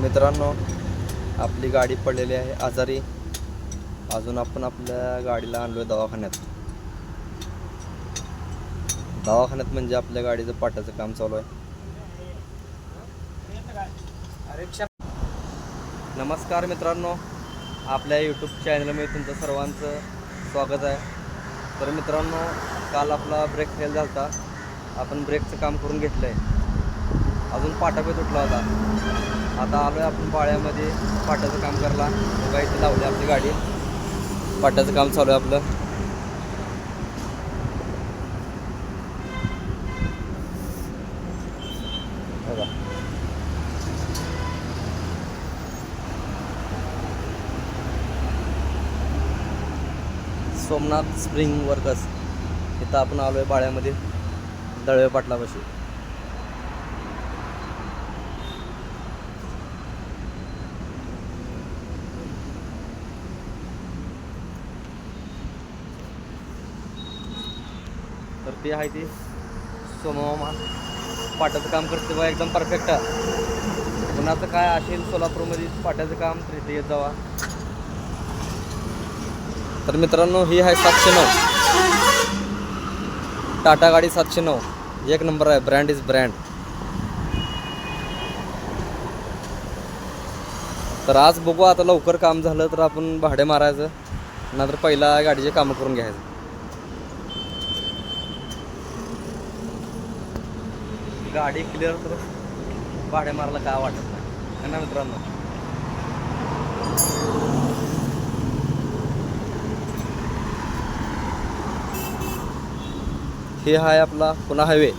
मित्रांनो आपली गाडी पडलेली आहे आजारी. अजून आपण आपल्या गाडीला आणलो आहे दवाखान्यात. दवाखान्यात म्हणजे आपल्या गाडीचं पाटाचं काम चालू आहे. नमस्कार मित्रांनो आपल्या यूट्यूब चॅनलमध्ये तुमचं सर्वांचं स्वागत आहे. तर मित्रांनो काल आपला ब्रेक फेल झाला होता आपण ब्रेकचं काम करून घेतलं आहे अजून पाटा पण तुटला होता. आता आलो आहे आपण पाळ्यामध्ये पाट्याचं काम करला बघा इथे लावली आपली गाडी. पाट्याचं काम चालू आहे आपलं. बघा. Somnath spring workers. इथं आपण आलो आहे पाळ्यामध्ये दळवे पाटलापाशी. तर ते आहे ते. सोमामा पाट्याचं काम करते बा एकदम परफेक्ट कुणाचं काय असेल सोलापूरमध्ये पाट्याचं काम तर इथे येत जावा. तर मित्रांनो ही आहे सातशे नऊ. टाटा गाडी सातशे नऊ. एक नंबर आहे ब्रँड इज ब्रँड तर आज बघू आता लवकर काम झालं तर आपण भाडे मारायचं नंतर पहिला गाडीचे कामं करून घ्यायचं. गाडी क्लिअर तर भाडे मारायला काय वाटत नाही. है ना मित्रांनो? हे आहे आपला पुन्हा हायवे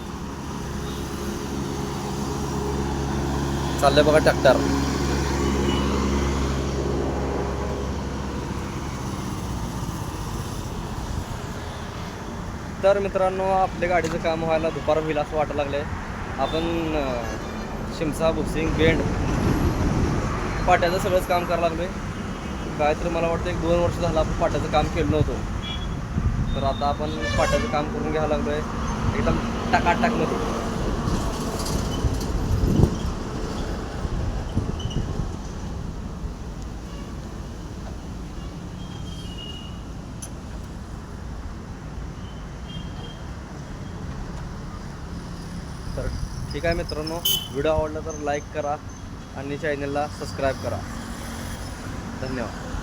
चाललंय बघा ट्रॅक्टर तर मित्रांनो आपल्या गाडीचं काम व्हायला दुपार होईल असं वाटायला लागलंय. आपण शिमसा बुसिंग बेंड पाट्याचं सगळंच काम करायला आहे काय तर मला वाटतं एक दोन वर्ष झालं आपण पाट्याचं काम केलं नव्हतं. तर आता आपण पाट्याचं काम करून घ्यायला आहे एकदम टाकाटाकमध्ये तर ठीक आहे मित्रांनो व्हिडिओ आवडला तर लाईक करा आणि चॅनलला सबस्क्राईब करा. धन्यवाद.